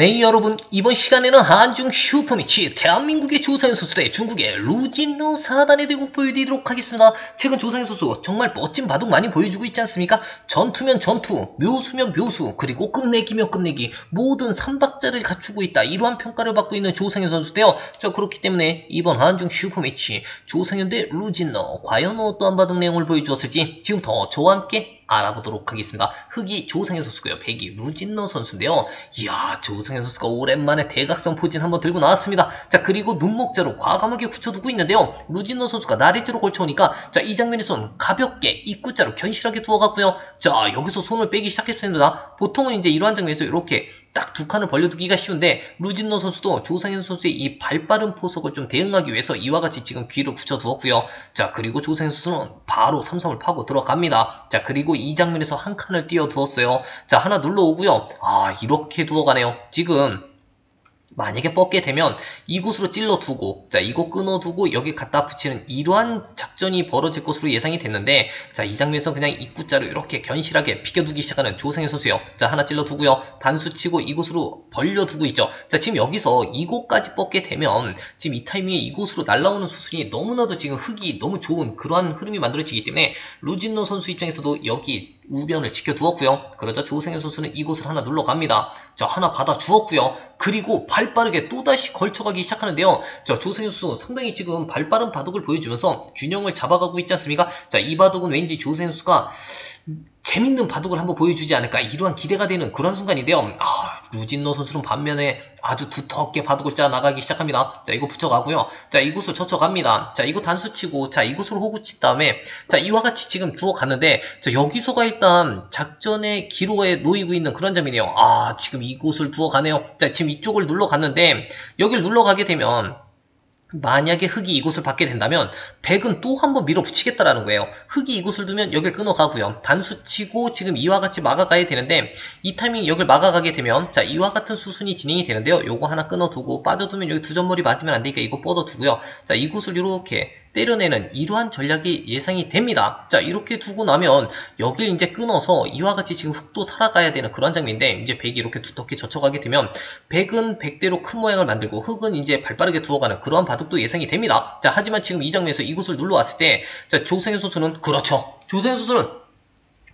네 여러분 이번 시간에는 한중 슈퍼매치 대한민국의 조상현 선수 대 중국의 루진로 사단의 대국 보여드리도록 하겠습니다. 최근 조상현 선수 정말 멋진 바둑 많이 보여주고 있지 않습니까? 전투면 전투, 묘수면 묘수, 그리고 끝내기면 끝내기 모든 삼박자를 갖추고 있다. 이러한 평가를 받고 있는 조상현 선수인데요. 자 그렇기 때문에 이번 한중 슈퍼매치 조상현 대 루진러 과연 어떠한 바둑 내용을 보여주었을지 지금부터 저와 함께 알아보도록 하겠습니다. 흑이 조상현 선수고요. 백이 루진너 선수인데요. 이야 조상현 선수가 오랜만에 대각선 포진 한번 들고 나왔습니다. 자 그리고 눈목자로 과감하게 굳혀두고 있는데요. 루진너 선수가 나리트로 걸쳐오니까 자 이 장면에선 가볍게 입구자로 견실하게 두어갔고요. 자 여기서 손을 빼기 시작했습니다. 보통은 이제 이러한 장면에서 이렇게 딱 두 칸을 벌려두기가 쉬운데 루진너 선수도 조상현 선수의 이 발빠른 포석을 좀 대응하기 위해서 이와 같이 지금 귀를 붙여두었고요. 자 그리고 조상현 선수는 바로 삼삼을 파고 들어갑니다. 자 그리고 이 장면에서 한 칸을 띄워두었어요. 자 하나 눌러오고요. 아 이렇게 두어가네요. 지금 만약에 뻗게 되면 이곳으로 찔러두고 자 이곳 끊어두고 여기 갖다 붙이는 이러한 작전이 벌어질 것으로 예상이 됐는데 자이 장면에서 그냥 입구자로 이렇게 견실하게 비껴두기 시작하는 조상현 선수요. 자 하나 찔러두고요. 단수 치고 이곳으로 벌려두고 있죠. 자 지금 여기서 이곳까지 뻗게 되면 지금 이 타이밍에 이곳으로 날라오는 수순이 너무나도 지금 흙이 너무 좋은 그러한 흐름이 만들어지기 때문에 루진노 선수 입장에서도 여기 우변을 지켜두었고요. 그러자 조승현 선수는 이곳을 하나 눌러갑니다. 자 하나 받아 주었고요. 그리고 발빠르게 또다시 걸쳐가기 시작하는데요. 자 조승현 선수 상당히 지금 발빠른 바둑을 보여주면서 균형을 잡아가고 있지 않습니까? 자이 바둑은 왠지 조승현 선수가 재밌는 바둑을 한번 보여주지 않을까 이러한 기대가 되는 그런 순간인데요. 아, 루진노 선수는 반면에 아주 두텁게 바둑을 짜 나가기 시작합니다. 자, 이거 붙여가고요. 자, 이곳을 젖혀갑니다. 자, 이거 단수치고, 자, 이곳으로 호구 친 다음에, 자, 이와 같이 지금 두어 갔는데, 자, 여기서가 일단 작전의 기로에 놓이고 있는 그런 점이네요. 아, 지금 이곳을 두어 가네요. 자, 지금 이쪽을 눌러 갔는데, 여기를 눌러 가게 되면, 만약에 흙이 이곳을 받게 된다면 백은 또 한 번 밀어붙이겠다라는 거예요. 흙이 이곳을 두면 여길 끊어가고요. 단수 치고 지금 이와 같이 막아가야 되는데 이 타이밍 여길 막아가게 되면 자 이와 같은 수순이 진행이 되는데요. 요거 하나 끊어두고 빠져두면 여기 두 점머리 맞으면 안 되니까 이거 뻗어두고요. 자 이곳을 이렇게 때려내는 이러한 전략이 예상이 됩니다. 자 이렇게 두고 나면 여길 이제 끊어서 이와 같이 지금 흙도 살아가야 되는 그런 장면인데 이제 백이 이렇게 두텁게 젖혀가게 되면 백은 백대로 큰 모양을 만들고 흙은 이제 발빠르게 두어가는 그러한 바둑도 예상이 됩니다. 자 하지만 지금 이 장면에서 이곳을 눌러왔을 때 자 조생현 선수는 그렇죠. 조생현 선수는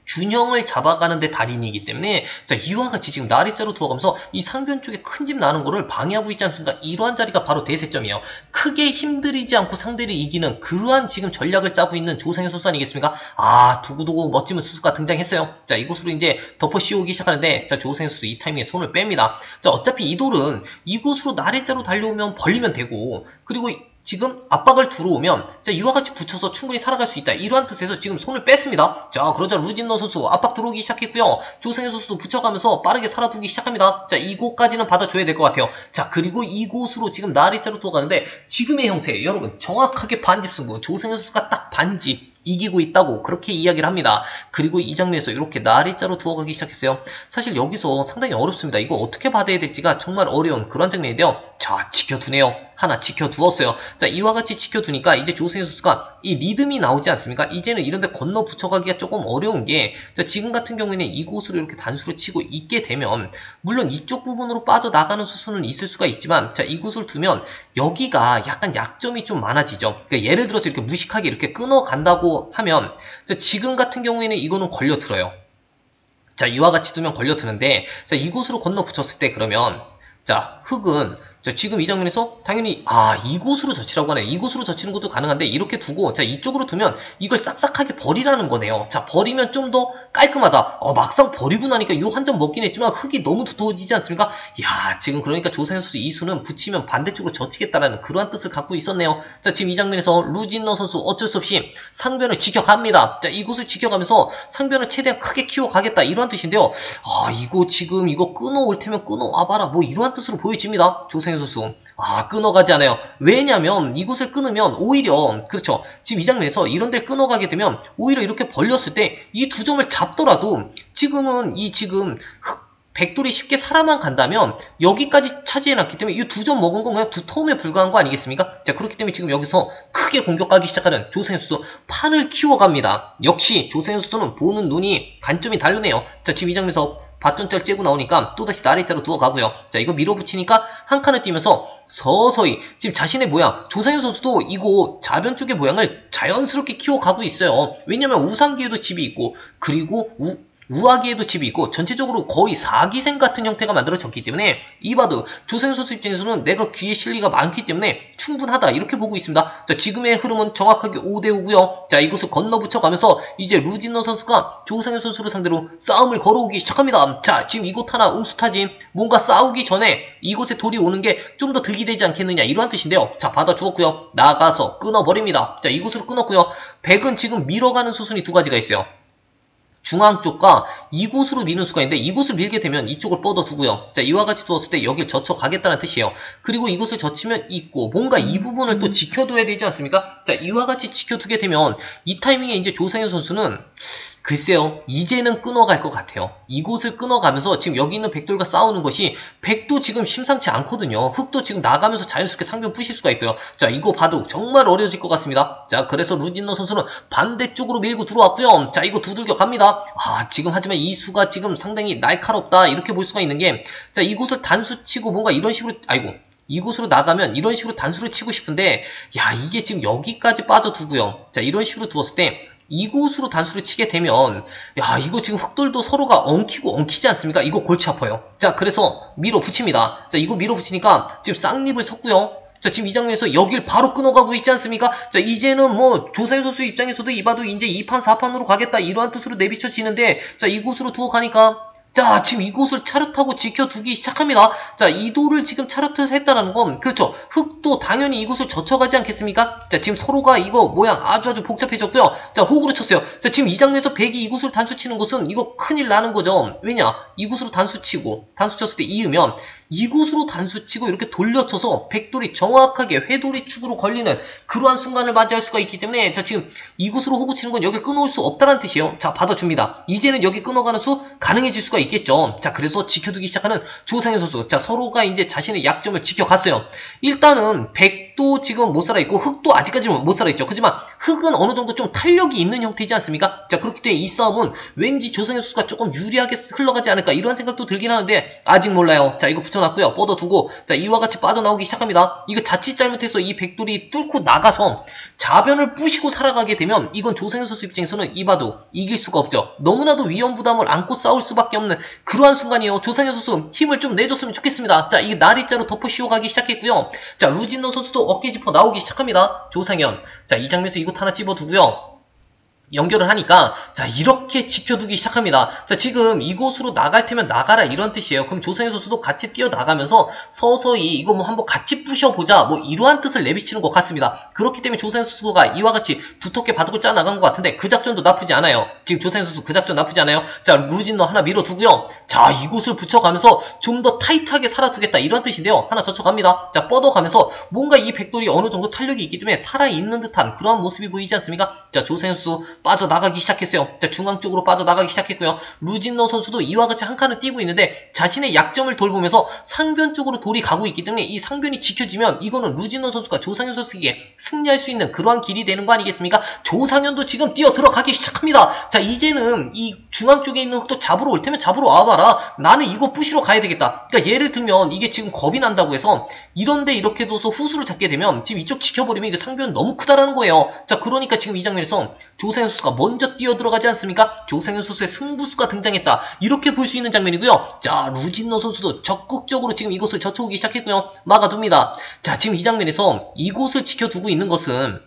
균형을 잡아가는데 달인이기 때문에 자 이와 같이 지금 나리자로 두어가면서 이 상변 쪽에 큰 집 나는 거를 방해하고 있지 않습니까? 이러한 자리가 바로 대세점이에요. 크게 힘들이지 않고 상대를 이기는 그러한 지금 전략을 짜고 있는 조상현 선수 아니겠습니까? 아 두고두고 멋지면 수수가 등장했어요. 자 이곳으로 이제 덮어 씌우기 시작하는데 자 조상현 선수 이 타이밍에 손을 뺍니다. 자 어차피 이 돌은 이곳으로 나리자로 달려오면 벌리면 되고 그리고 지금 압박을 들어오면 자 이와 같이 붙여서 충분히 살아갈 수 있다. 이러한 뜻에서 지금 손을 뺐습니다. 자 그러자 루진너 선수 압박 들어오기 시작했고요. 조상현 선수도 붙여가면서 빠르게 살아두기 시작합니다. 자 이곳까지는 받아줘야 될 것 같아요. 자 그리고 이곳으로 지금 나리자로 들어가는데 지금의 형세 여러분 정확하게 반집 승부 조상현 선수가 딱 반집 이기고 있다고 그렇게 이야기를 합니다. 그리고 이 장면에서 이렇게 나리자로 두어가기 시작했어요. 사실 여기서 상당히 어렵습니다. 이거 어떻게 받아야 될지가 정말 어려운 그런 장면인데요. 자 지켜두네요. 하나 지켜두었어요. 자 이와 같이 지켜두니까 이제 조승현 선수가 이 리듬이 나오지 않습니까? 이제는 이런데 건너 붙여가기가 조금 어려운 게 자, 지금 같은 경우에는 이곳으로 이렇게 단수를 치고 있게 되면 물론 이쪽 부분으로 빠져나가는 수순은 있을 수가 있지만 자 이곳을 두면 여기가 약간 약점이 좀 많아지죠. 그러니까 예를 들어서 이렇게 무식하게 이렇게 끊어간다고 하면 자, 지금 같은 경우에는 이거는 걸려들어요. 자 이와 같이 두면 걸려드는데 자 이곳으로 건너 붙였을 때 그러면 자 흙은 자, 지금 이 장면에서 당연히 아 이곳으로 젖히라고 하네. 이곳으로 젖히는 것도 가능한데 이렇게 두고 자 이쪽으로 두면 이걸 싹싹하게 버리라는 거네요. 자 버리면 좀 더 깔끔하다. 어 막상 버리고 나니까 요한점 먹긴 했지만 흙이 너무 두터워지지 않습니까? 야 지금 그러니까 조상현 선수 이수는 붙이면 반대쪽으로 젖히겠다라는 그러한 뜻을 갖고 있었네요. 자 지금 이 장면에서 루진너 선수 어쩔 수 없이 상변을 지켜갑니다. 자 이곳을 지켜가면서 상변을 최대한 크게 키워가겠다. 이러한 뜻인데요. 아 이거 지금 이거 끊어올 테면 끊어와봐라. 뭐 이러한 뜻으로 보여집니다. 조상현 이상현 선수 아 끊어가지 않아요. 왜냐면 이곳을 끊으면 오히려 그렇죠. 지금 이 장면에서 이런 데를 끊어가게 되면 오히려 이렇게 벌렸을 때 이 두 점을 잡더라도 지금은 이 지금 흑 백돌이 쉽게 살아만 간다면 여기까지 차지해놨기 때문에 이 두 점 먹은 건 그냥 두터움에 불과한 거 아니겠습니까? 자 그렇기 때문에 지금 여기서 크게 공격하기 시작하는 선수 판을 키워갑니다. 역시 조세현 선수는 보는 눈이 관점이 다르네요. 자 지금 이 장면에서 밭전짤 째고 나오니까 또다시 나래자로 두어가고요. 자 이거 밀어붙이니까 한 칸을 뛰면서 서서히 지금 자신의 모양 조상현 선수도 이거 자변 쪽의 모양을 자연스럽게 키워가고 있어요. 왜냐면 우상기에도 집이 있고 그리고 우, 우아기에도 집이 있고 전체적으로 거의 사기생 같은 형태가 만들어졌기 때문에 이바드 조세현 선수 입장에서는 내가 귀에 실리가 많기 때문에 충분하다 이렇게 보고 있습니다. 자 지금의 흐름은 정확하게 5대5고요. 자 이곳을 건너붙여가면서 이제 루디너 선수가 조세현 선수를 상대로 싸움을 걸어오기 시작합니다. 자 지금 이곳 하나 응수타진 뭔가 싸우기 전에 이곳에 돌이 오는 게 좀 더 득이 되지 않겠느냐 이러한 뜻인데요. 자 받아 주었고요. 나가서 끊어버립니다. 자 이곳으로 끊었고요. 백은 지금 밀어가는 수순이 두 가지가 있어요. 중앙 쪽과 이곳으로 미는 수가 있는데 이곳을 밀게 되면 이쪽을 뻗어두고요. 자 이와 같이 두었을 때 여길 젖혀가겠다는 뜻이에요. 그리고 이곳을 젖히면 있고 뭔가 이 부분을 또 지켜둬야 되지 않습니까? 자 이와 같이 지켜두게 되면 이 타이밍에 이제 조상현 선수는 글쎄요 이제는 끊어갈 것 같아요 이곳을 끊어가면서 지금 여기 있는 백돌과 싸우는 것이 백도 지금 심상치 않거든요 흑도 지금 나가면서 자연스럽게 상변 부실 수가 있고요 자 이거 봐도 정말 어려워질 것 같습니다 자 그래서 루진너 선수는 반대쪽으로 밀고 들어왔고요 자 이거 두들겨 갑니다 아 지금 하지만 이 수가 지금 상당히 날카롭다 이렇게 볼 수가 있는 게 자 이곳을 단수 치고 뭔가 이런 식으로 아이고 이곳으로 나가면 이런 식으로 단수를 치고 싶은데 야 이게 지금 여기까지 빠져두고요 자 이런 식으로 두었을 때 이곳으로 단수를 치게 되면 야 이거 지금 흑돌도 서로가 엉키고 엉키지 않습니까? 이거 골치 아파요. 자 그래서 밀어붙입니다. 자 이거 밀어붙이니까 지금 쌍립을 섰고요. 자 지금 이 장면에서 여길 바로 끊어가고 있지 않습니까? 자 이제는 뭐 조사현 선수 입장에서도 이봐도 이제 2판 4판으로 가겠다 이러한 뜻으로 내비쳐지는데 자 이곳으로 두어 가니까 자, 지금 이곳을 차렷하고 지켜두기 시작합니다. 자, 이도를 지금 차렷해서 했다는 건, 그렇죠. 흑도 당연히 이곳을 젖혀가지 않겠습니까? 자, 지금 서로가 이거 모양 아주 아주 복잡해졌고요. 자, 호구를 쳤어요. 자, 지금 이 장면에서 백이 이곳을 단수 치는 것은 이거 큰일 나는 거죠. 왜냐? 이곳으로 단수 치고, 단수 쳤을 때 이으면, 이곳으로 단수치고 이렇게 돌려쳐서 백돌이 정확하게 회돌이 축으로 걸리는 그러한 순간을 맞이할 수가 있기 때문에 자 지금 이곳으로 호구 치는 건 여기 끊어올 수 없다는 뜻이에요. 자 받아줍니다. 이제는 여기 끊어가는 수 가능해질 수가 있겠죠. 자 그래서 지켜두기 시작하는 조상현 선수. 자 서로가 이제 자신의 약점을 지켜갔어요. 일단은 백도 지금 못 살아있고 흑도 아직까지는 못 살아있죠. 그지만 흑은 어느 정도 좀 탄력이 있는 형태이지 않습니까? 자 그렇기 때문에 이 싸움은 왠지 조상현 선수가 조금 유리하게 흘러가지 않을까 이러한 생각도 들긴 하는데 아직 몰라요. 자 이거 붙여 붙여놨고요. 뻗어두고 자 이와 같이 빠져나오기 시작합니다. 이거 자칫 잘못해서 이 백돌이 뚫고 나가서 자변을 부시고 살아가게 되면 이건 조상현 선수 입장에서는 이봐도 이길 수가 없죠. 너무나도 위험 부담을 안고 싸울 수밖에 없는 그러한 순간이에요. 조상현 선수 힘을 좀 내줬으면 좋겠습니다. 자 이게 나리자로 덮어 씌워가기 시작했고요. 자 루진너 선수도 어깨 짚어 나오기 시작합니다. 조상현 자 이 장면에서 이곳 하나 찝어두고요. 연결을 하니까 자 이렇게 지켜두기 시작합니다. 자 지금 이곳으로 나갈 테면 나가라 이런 뜻이에요. 그럼 조상현 선수도 같이 뛰어나가면서 서서히 이거 뭐 한번 같이 부셔보자 뭐 이러한 뜻을 내비치는 것 같습니다. 그렇기 때문에 조상현 선수가 이와 같이 두텁게 바둑을 짜 나간 것 같은데 그 작전도 나쁘지 않아요. 지금 조상현 선수 그 작전 나쁘지 않아요. 자 루진너 하나 밀어두고요. 자 이곳을 붙여가면서 좀 더 타이트하게 살아두겠다 이런 뜻인데요. 하나 젖혀갑니다. 자 뻗어가면서 뭔가 이 백돌이 어느 정도 탄력이 있기 때문에 살아있는 듯한 그런 모습이 보이지 않습니까? 자 조상현 선수 빠져나가기 시작했어요. 자, 중앙 쪽으로 빠져나가기 시작했고요. 루진너 선수도 이와 같이 한 칸을 뛰고 있는데 자신의 약점을 돌보면서 상변 쪽으로 돌이 가고 있기 때문에 이 상변이 지켜지면 이거는 루진너 선수가 조상현 선수에게 승리할 수 있는 그러한 길이 되는 거 아니겠습니까? 조상현도 지금 뛰어 들어가기 시작합니다. 자, 이제는 이 중앙 쪽에 있는 흑도 잡으러 올 테면 잡으러 와봐라. 나는 이거 부시러 가야 되겠다. 그러니까 예를 들면 이게 지금 겁이 난다고 해서 이런데 이렇게 둬서 후수를 잡게 되면 지금 이쪽 지켜버리면 이게 상변 너무 크다라는 거예요. 자, 그러니까 지금 이 장면에서 조상현 조상현 선수가 먼저 뛰어들어가지 않습니까? 조상현 선수의 승부수가 등장했다. 이렇게 볼 수 있는 장면이고요. 자, 루진너 선수도 적극적으로 지금 이곳을 젖혀오기 시작했고요. 막아둡니다. 자, 지금 이 장면에서 이곳을 지켜두고 있는 것은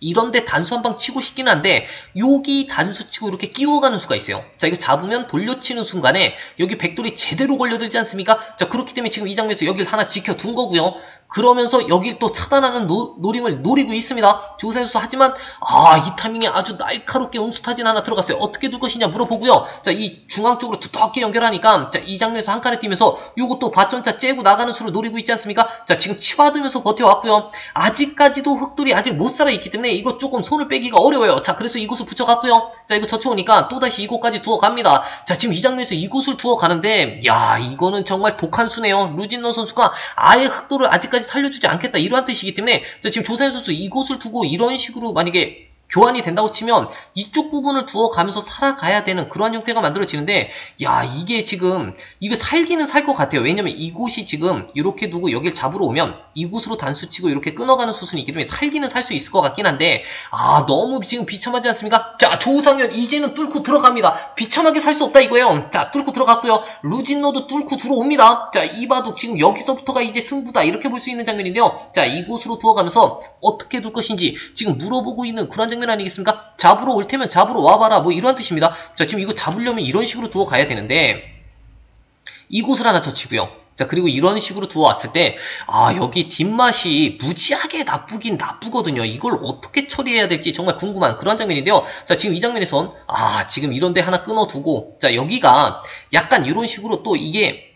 이런데 단수 한 방 치고 싶긴 한데 여기 단수 치고 이렇게 끼워가는 수가 있어요. 자 이거 잡으면 돌려치는 순간에 여기 백돌이 제대로 걸려들지 않습니까? 자 그렇기 때문에 지금 이 장면에서 여기를 하나 지켜둔 거고요. 그러면서 여길 또 차단하는 노, 노림을 노리고 있습니다. 조세 선수 하지만 아 이 타이밍에 아주 날카롭게 음수타진 하나 들어갔어요. 어떻게 둘 것이냐 물어보고요. 자 이 중앙 쪽으로 두텁게 연결하니까 자 이 장면에서 한 칸에 뛰면서 요것도 바점차 째고 나가는 수를 노리고 있지 않습니까? 자 지금 치받으면서 버텨왔고요. 아직까지도 흑돌이 아직 못 살아있기 때문에 이거 조금 손을 빼기가 어려워요. 자 그래서 이곳을 붙여갔고요. 자 이거 젖혀오니까 또다시 이곳까지 두어갑니다. 자 지금 이 장면에서 이곳을 두어가는데 야 이거는 정말 독한 수네요. 루진너 선수가 아예 흑돌을 아직까지 살려주지 않겠다. 이러한 뜻이기 때문에 자 지금 조사현 선수 이곳을 두고 이런 식으로 만약에 교환이 된다고 치면 이쪽 부분을 두어 가면서 살아가야 되는 그러한 형태가 만들어지는데 야 이게 지금 이거 살기는 살 것 같아요. 왜냐면 이곳이 지금 이렇게 두고 여길 잡으러 오면 이곳으로 단수 치고 이렇게 끊어가는 수순이 있기 때문에 살기는 살 수 있을 것 같긴 한데 아 너무 지금 비참하지 않습니까? 자 조상현 이제는 뚫고 들어갑니다. 비참하게 살 수 없다 이거예요. 자 뚫고 들어갔고요. 루진노도 뚫고 들어옵니다. 자 이바둑 지금 여기서부터가 이제 승부다. 이렇게 볼 수 있는 장면인데요. 자 이곳으로 두어가면서 어떻게 둘 것인지 지금 물어보고 있는 그런 장면 아니겠습니까? 잡으러 올 테면 잡으러 와봐라 뭐 이러한 뜻입니다. 자 지금 이거 잡으려면 이런 식으로 두어 가야 되는데 이곳을 하나 젖히고요. 자 그리고 이런 식으로 두어 왔을 때 아 여기 뒷맛이 무지하게 나쁘긴 나쁘거든요. 이걸 어떻게 처리해야 될지 정말 궁금한 그런 장면인데요. 자 지금 이 장면에선 아 지금 이런데 하나 끊어두고 자 여기가 약간 이런 식으로 또 이게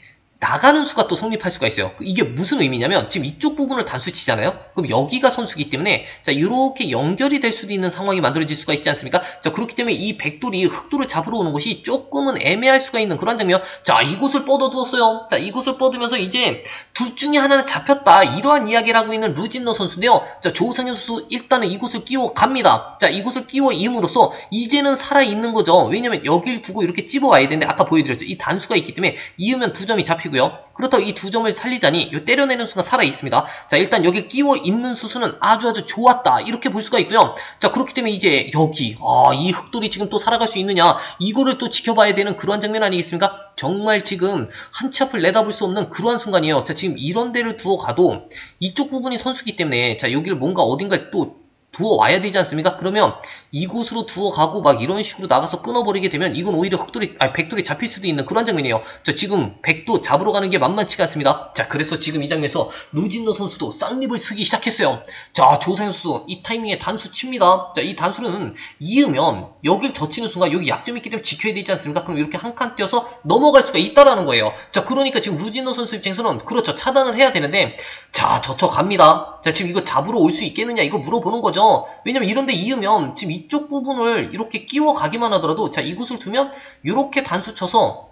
나가는 수가 또 성립할 수가 있어요. 이게 무슨 의미냐면 지금 이쪽 부분을 단수 치잖아요. 그럼 여기가 선수기 때문에 자 이렇게 연결이 될 수도 있는 상황이 만들어질 수가 있지 않습니까? 자 그렇기 때문에 이 백돌이 흑돌을 잡으러 오는 것이 조금은 애매할 수가 있는 그런 장면. 자 이곳을 뻗어두었어요. 자 이곳을 뻗으면서 이제 둘 중에 하나는 잡혔다 이러한 이야기를 하고 있는 루진너 선수인데요. 자 조상현 선수 일단은 이곳을 끼워 갑니다. 자 이곳을 끼워 임으로써 이제는 살아 있는 거죠. 왜냐면 여길 두고 이렇게 찝어와야 되는데 아까 보여드렸죠. 이 단수가 있기 때문에 이으면 두 점이 잡히고. 고요 그렇다고 이 두 점을 살리자니 요 때려내는 순간 살아 있습니다. 자 일단 여기 끼워 있는 수수는 아주 아주 좋았다 이렇게 볼 수가 있고요. 자 그렇기 때문에 이제 여기 아 이 흑돌이 지금 또 살아갈 수 있느냐 이거를 또 지켜봐야 되는 그러한 장면 아니겠습니까? 정말 지금 한치 앞을 내다볼 수 없는 그러한 순간이에요. 자 지금 이런 데를 두어 가도 이쪽 부분이 선수기 때문에 자 여기를 뭔가 어딘가 또 두어 와야 되지 않습니까? 그러면 이곳으로 두어 가고 막 이런 식으로 나가서 끊어버리게 되면 이건 오히려 흑돌이 아니 백돌이 잡힐 수도 있는 그런 장면이에요. 자 지금 백도 잡으러 가는 게 만만치가 않습니다. 자 그래서 지금 이 장면에서 루진너 선수도 쌍립을 쓰기 시작했어요. 자 조상 선수 이 타이밍에 단수 칩니다. 자 이 단수는 이으면 여길 젖히는 순간 여기 약점이 있기 때문에 지켜야 되지 않습니까? 그럼 이렇게 한칸 띄어서 넘어갈 수가 있다라는 거예요. 자 그러니까 지금 루진너 선수 입장에서는 그렇죠 차단을 해야 되는데 자 젖혀 갑니다. 자 지금 이거 잡으러 올 수 있겠느냐 이거 물어보는 거죠. 왜냐면 이런데 이으면 지금 이쪽 부분을 이렇게 끼워 가기만 하더라도 자 이곳을 두면 이렇게 단수 쳐서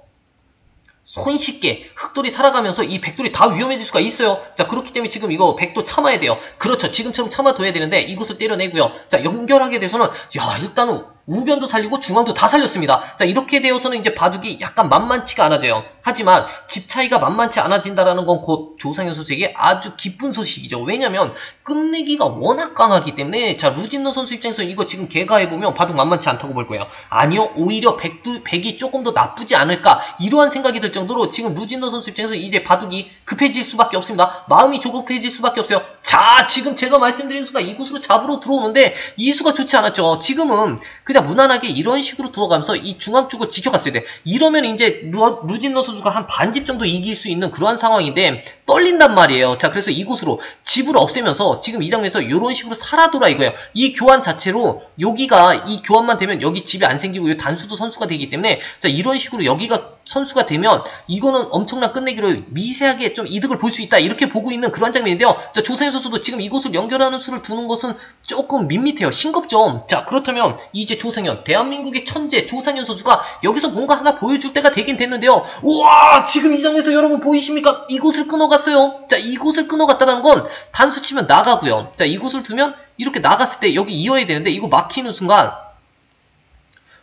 손쉽게 흑돌이 살아가면서 이 백돌이 다 위험해질 수가 있어요. 자 그렇기 때문에 지금 이거 백도 참아야 돼요. 그렇죠. 지금처럼 참아둬야 되는데 이곳을 때려내고요. 자 연결하게 돼서는 야 일단은 우변도 살리고 중앙도 다 살렸습니다. 자 이렇게 되어서는 이제 바둑이 약간 만만치가 않아져요. 하지만 집 차이가 만만치 않아진다라는 건 곧 조상현 선수에게 아주 기쁜 소식이죠. 왜냐면 끝내기가 워낙 강하기 때문에 자 루진너 선수 입장에서 이거 지금 개가해보면 바둑 만만치 않다고 볼 거예요. 아니요 오히려 백두, 백이 조금 더 나쁘지 않을까 이러한 생각이 들 정도로 지금 루진너 선수 입장에서 이제 바둑이 급해질 수밖에 없습니다. 마음이 조급해질 수밖에 없어요. 자 지금 제가 말씀드린 수가 이곳으로 잡으러 들어오는데 이 수가 좋지 않았죠. 지금은 그냥 무난하게 이런 식으로 들어가면서 이 중앙 쪽을 지켜갔어야 돼. 이러면 이제 루, 루진너 선수가 한 반집 정도 이길 수 있는 그러한 상황인데 떨린단 말이에요. 자 그래서 이곳으로 집을 없애면서 지금 이 장면에서 이런 식으로 살아돌아 이거예요. 이 교환 자체로 여기가 이 교환만 되면 여기 집이 안 생기고 단수도 선수가 되기 때문에 자 이런 식으로 여기가 선수가 되면 이거는 엄청난 끝내기로 미세하게 좀 이득을 볼 수 있다 이렇게 보고 있는 그런 장면인데요. 자 조상현 선수도 지금 이곳을 연결하는 수를 두는 것은 조금 밋밋해요. 싱겁죠. 자 그렇다면 이제 조상현 대한민국의 천재 조상현 선수가 여기서 뭔가 하나 보여줄 때가 되긴 됐는데요. 우와 지금 이 장면에서 여러분 보이십니까? 이곳을 끊어갔어요. 자 이곳을 끊어갔다는 건 단수 치면 나가고요. 자 이곳을 두면 이렇게 나갔을 때 여기 이어야 되는데 이거 막히는 순간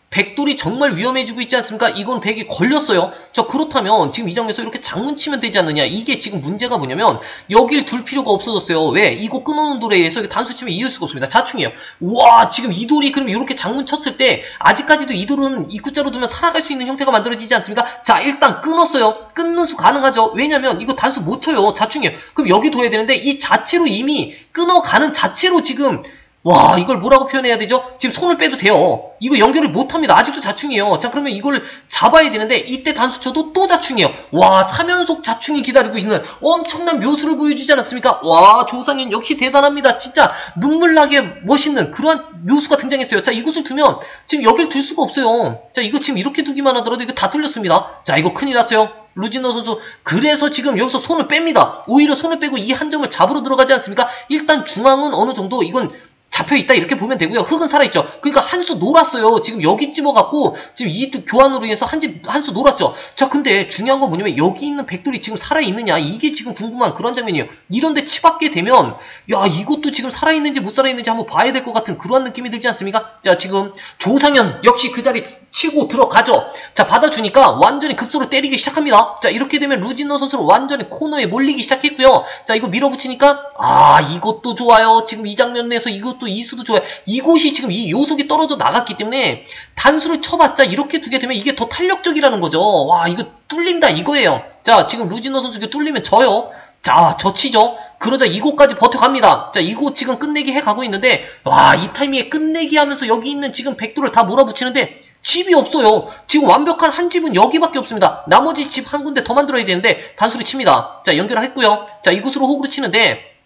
백돌이 정말 위험해지고 있지 않습니까? 이건 백이 걸렸어요. 자 그렇다면 지금 이 장면에서 이렇게 장문 치면 되지 않느냐? 이게 지금 문제가 뭐냐면 여길 둘 필요가 없어졌어요. 왜? 이거 끊어놓은 돌에 의해서 단수 치면 이을 수가 없습니다. 자충이에요. 와 지금 이 돌이 그럼 이렇게 장문 쳤을 때 아직까지도 이 돌은 입구자로 두면 살아갈 수 있는 형태가 만들어지지 않습니까? 자 일단 끊었어요. 끊는 수 가능하죠. 왜냐면 이거 단수 못 쳐요. 자충이에요. 그럼 여기 둬야 되는데 이 자체로 이미 끊어가는 자체로 지금 와 이걸 뭐라고 표현해야 되죠? 지금 손을 빼도 돼요. 이거 연결을 못합니다. 아직도 자충이에요. 자 그러면 이걸 잡아야 되는데 이때 단수 쳐도 또 자충이에요. 와 3연속 자충이 기다리고 있는 엄청난 묘수를 보여주지 않았습니까? 와 조상현 역시 대단합니다. 진짜 눈물나게 멋있는 그러한 묘수가 등장했어요. 자 이곳을 두면 지금 여길 둘 수가 없어요. 자 이거 지금 이렇게 두기만 하더라도 이거 다 뚫렸습니다. 자 이거 큰일 났어요. 루지너 선수 그래서 지금 여기서 손을 뺍니다. 오히려 손을 빼고 이 한 점을 잡으러 들어가지 않습니까? 일단 중앙은 어느 정도 이건 잡혀있다 이렇게 보면 되고요. 흙은 살아있죠. 그러니까 한 수 놀았어요. 지금 여기 찝어갖고 지금 이 교환으로 인해서 한수 놀았죠. 자 근데 중요한 건 뭐냐면 여기 있는 백돌이 지금 살아있느냐 이게 지금 궁금한 그런 장면이에요. 이런데 치받게 되면 야 이것도 지금 살아있는지 못 살아있는지 한번 봐야 될 것 같은 그런 느낌이 들지 않습니까? 자 지금 조상현 역시 그 자리 치고 들어가죠. 자 받아주니까 완전히 급소로 때리기 시작합니다. 자 이렇게 되면 루진너 선수를 완전히 코너에 몰리기 시작했고요. 자 이거 밀어붙이니까 아 이것도 좋아요. 지금 이 장면 내에서 이것도 이수도 좋아요. 이곳이 지금 이 요속이 떨어져 나갔기 때문에 단수를 쳐봤자 이렇게 두게 되면 이게 더 탄력적이라는 거죠. 와 이거 뚫린다 이거예요. 자 지금 루진너 선수 이거 뚫리면 져요. 자, 저치죠? 그러자 이곳까지 버텨갑니다. 자, 이곳 지금 끝내기 해가고 있는데, 와, 이 타이밍에 끝내기 하면서 여기 있는 지금 백도를 다 몰아붙이는데, 집이 없어요. 지금 완벽한 한 집은 여기밖에 없습니다. 나머지 집 한 군데 더 만들어야 되는데 단수를 칩니다. 자 연결했고요. 자 이곳으로 호구를 치는데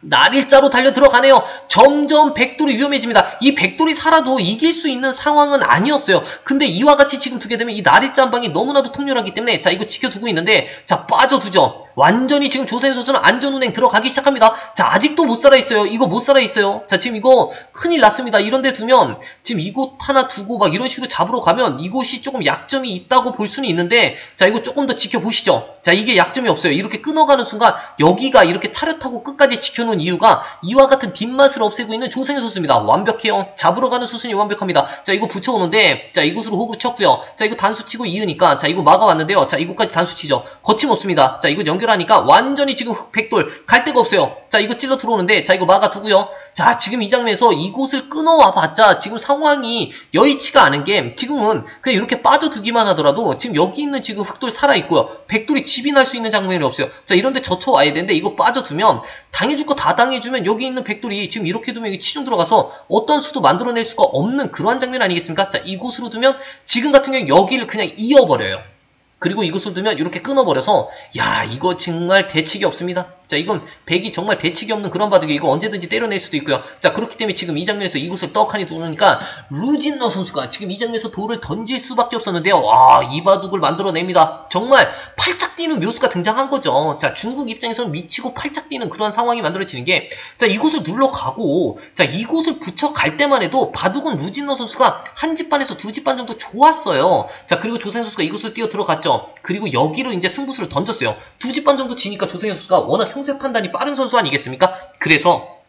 날일자로 달려 들어가네요. 점점 백돌이 위험해집니다. 이 백돌이 살아도 이길 수 있는 상황은 아니었어요. 근데 이와 같이 지금 두게 되면 이 날일자 한 방이 너무나도 통렬하기 때문에 자 이거 지켜두고 있는데 자 빠져두죠. 완전히 지금 조세현 선수는 안전운행 들어가기 시작합니다. 자 아직도 못 살아있어요. 이거 못 살아있어요. 자 지금 이거 큰일 났습니다. 이런데 두면 지금 이곳 하나 두고 막 이런 식으로 잡으러 가면 이곳이 조금 약점이 있다고 볼 수는 있는데 자 이거 조금 더 지켜보시죠. 자 이게 약점이 없어요. 이렇게 끊어가는 순간 여기가 이렇게 차렷하고 끝까지 지켜놓은 이유가 이와 같은 뒷맛을 없애고 있는 조세현 선수입니다. 완벽해요. 잡으러 가는 수순이 완벽합니다. 자 이거 붙여오는데 자 이곳으로 호구를 쳤고요. 자 이거 단수 치고 이으니까 자 이거 막아왔는데요. 자 이곳까지 단수 치죠. 거침없습니다. 자 이거 연결 하니까 완전히 지금 백돌 갈 데가 없어요. 자 이거 찔러 들어오는데 자 이거 막아두고요. 자 지금 이 장면에서 이곳을 끊어와 봤자 지금 상황이 여의치가 않은 게 지금은 그냥 이렇게 빠져두기만 하더라도 지금 여기 있는 지금 흑돌 살아있고요. 백돌이 집이 날 수 있는 장면이 없어요. 자 이런데 젖혀와야 되는데 이거 빠져두면 당해줄 거다 당해주면 여기 있는 백돌이 지금 이렇게 두면 여기 치중 들어가서 어떤 수도 만들어낼 수가 없는 그러한 장면 아니겠습니까? 자 이곳으로 두면 지금 같은 경우 여기를 그냥 이어버려요. 그리고 이것을 두면 이렇게 끊어버려서 야 이거 정말 대책이 없습니다. 자 이건 백이 정말 대책이 없는 그런 바둑이 이거 언제든지 때려낼 수도 있고요. 자 그렇기 때문에 지금 이 장면에서 이곳을 떡하니 두르니까 루진너 선수가 지금 이 장면에서 돌을 던질 수밖에 없었는데요. 와이 바둑을 만들어냅니다. 정말 팔짝 뛰는 묘수가 등장한 거죠. 자 중국 입장에서는 미치고 팔짝 뛰는 그런 상황이 만들어지는 게 자 이곳을 눌러가고 자 이곳을 붙여갈 때만 해도 바둑은 루진너 선수가 한 집 반에서 두 집 반 정도 좋았어요. 자 그리고 조생 선수가 이곳을 뛰어 들어갔죠. 그리고 여기로 이제 승부수를 던졌어요. 두 집 반 정도 지니까 조생 선수가 워낙 형세 판단이 빠른 선수 아니겠습니까? 그래서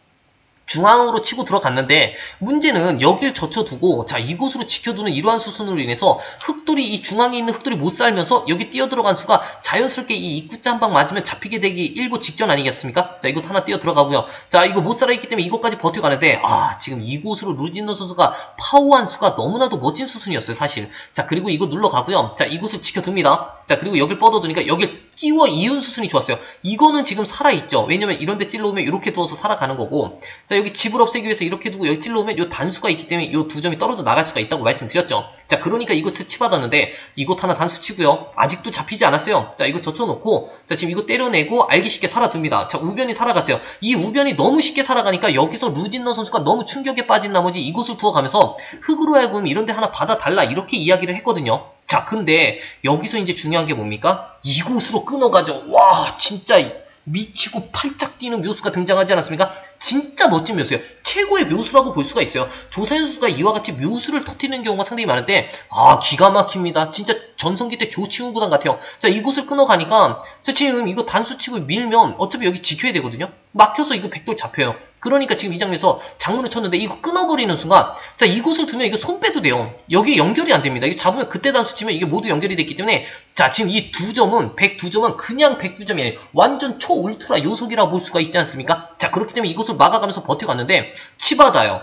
중앙으로 치고 들어갔는데 문제는 여길 젖혀두고 자 이곳으로 지켜두는 이러한 수순으로 인해서 흑돌이 이 중앙에 있는 흑돌이 못 살면서 여기 뛰어들어간 수가 자연스럽게 이 입구자 한 방 맞으면 잡히게 되기 일보 직전 아니겠습니까? 자 이곳 하나 뛰어 들어가고요. 자 이거 못 살아있기 때문에 이곳까지 버텨가는데 아 지금 이곳으로 루진너 선수가 파워한 수가 너무나도 멋진 수순이었어요 사실. 자 그리고 이거 눌러가고요. 자 이곳을 지켜둡니다. 자 그리고 여길 뻗어두니까 여길 끼워 이은 수순이 좋았어요. 이거는 지금 살아있죠. 왜냐면 이런 데 찔러오면 이렇게 두어서 살아가는 거고 자 여기 집을 없애기 위해서 이렇게 두고 여기 찔러오면 이 단수가 있기 때문에 이 두 점이 떨어져 나갈 수가 있다고 말씀드렸죠. 자 그러니까 이거 스치받았는데 이곳 하나 단수 치고요. 아직도 잡히지 않았어요. 자 이거 젖혀놓고 자 지금 이거 때려내고 알기 쉽게 살아둡니다. 자 우변이 살아갔어요. 이 우변이 너무 쉽게 살아가니까 여기서 루진너 선수가 너무 충격에 빠진 나머지 이곳을 두어가면서 흙으로 하여금 이런 데 하나 받아달라 이렇게 이야기를 했거든요. 자 근데 여기서 이제 중요한 게 뭡니까? 이곳으로 끊어가죠. 와 진짜 미치고 팔짝 뛰는 묘수가 등장하지 않았습니까? 진짜 멋진 묘수예요. 최고의 묘수라고 볼 수가 있어요. 조세현 선수가 이와 같이 묘수를 터트리는 경우가 상당히 많은데 아 기가 막힙니다. 진짜 전성기 때 조치훈 구단 같아요. 자 이곳을 끊어가니까 자 지금 이거 단수 치고 밀면 어차피 여기 지켜야 되거든요. 막혀서 이거 백돌 잡혀요. 그러니까 지금 이 장면에서 장문을 쳤는데 이거 끊어버리는 순간 자 이곳을 두면 이거 손 빼도 돼요. 여기 연결이 안 됩니다. 이거 잡으면 그때 단수 치면 이게 모두 연결이 됐기 때문에 자 지금 이 두 점은 102점은 그냥 102점이 아니에요. 완전 초울트라 요속이라 볼 수가 있지 않습니까? 자 그렇기 때문에 이곳을 막아가면서 버텨갔는데 치받아요.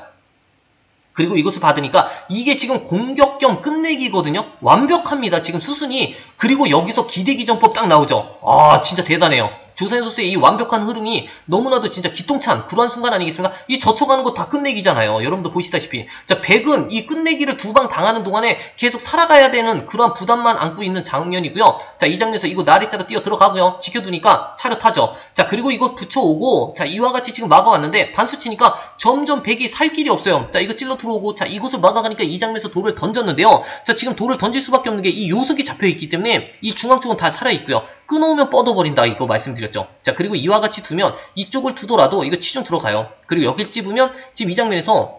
그리고 이것을 받으니까 이게 지금 공격 겸 끝내기거든요. 완벽합니다. 지금 수순이 그리고 여기서 기대기 전법 딱 나오죠. 아 진짜 대단해요. 조상현 선수의 이 완벽한 흐름이 너무나도 진짜 기똥찬 그러한 순간 아니겠습니까? 이 젖혀가는 거 다 끝내기잖아요. 여러분도 보시다시피. 자, 백은 이 끝내기를 두 방 당하는 동안에 계속 살아가야 되는 그러한 부담만 안고 있는 장면이고요. 자, 이 장면에서 이거 나리자가 뛰어 들어가고요. 지켜두니까 차렷하죠. 자, 그리고 이거 붙여오고, 자, 이와 같이 지금 막아왔는데, 단수 치니까 점점 백이 살 길이 없어요. 자, 이거 찔러 들어오고, 자, 이곳을 막아가니까 이 장면에서 돌을 던졌는데요. 자, 지금 돌을 던질 수밖에 없는 게 이 요석이 잡혀있기 때문에 이 중앙 쪽은 다 살아있고요. 끊어오면 뻗어버린다 이거 말씀드렸죠. 자 그리고 이와 같이 두면 이쪽을 두더라도 이거 치중 들어가요. 그리고 여길 찝으면 지금 이 장면에서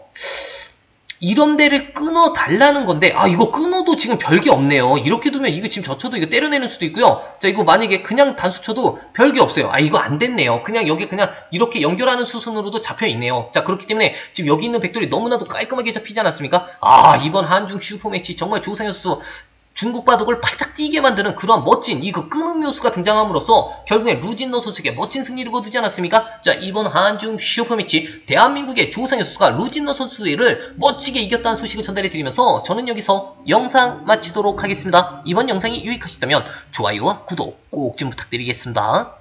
이런 데를 끊어 달라는 건데 아 이거 끊어도 지금 별게 없네요. 이렇게 두면 이거 지금 젖혀도 이거 때려내는 수도 있고요. 자 이거 만약에 그냥 단수 쳐도 별게 없어요. 아 이거 안 됐네요. 그냥 여기 그냥 이렇게 연결하는 수순으로도 잡혀 있네요. 자 그렇기 때문에 지금 여기 있는 백돌이 너무나도 깔끔하게 잡히지 않았습니까? 아 이번 한중 슈퍼매치 정말 조상현 선수 중국 바둑을 팔짝 뛰게 만드는 그런 멋진 이그 끊음 요소가 등장함으로써 결국에 루진너 선수에게 멋진 승리를 거두지 않았습니까? 자 이번 한중 슈퍼매치 대한민국의 조상현 선수가 루진너 선수를 멋지게 이겼다는 소식을 전달해 드리면서 저는 여기서 영상 마치도록 하겠습니다. 이번 영상이 유익하셨다면 좋아요와 구독 꼭 좀 부탁드리겠습니다.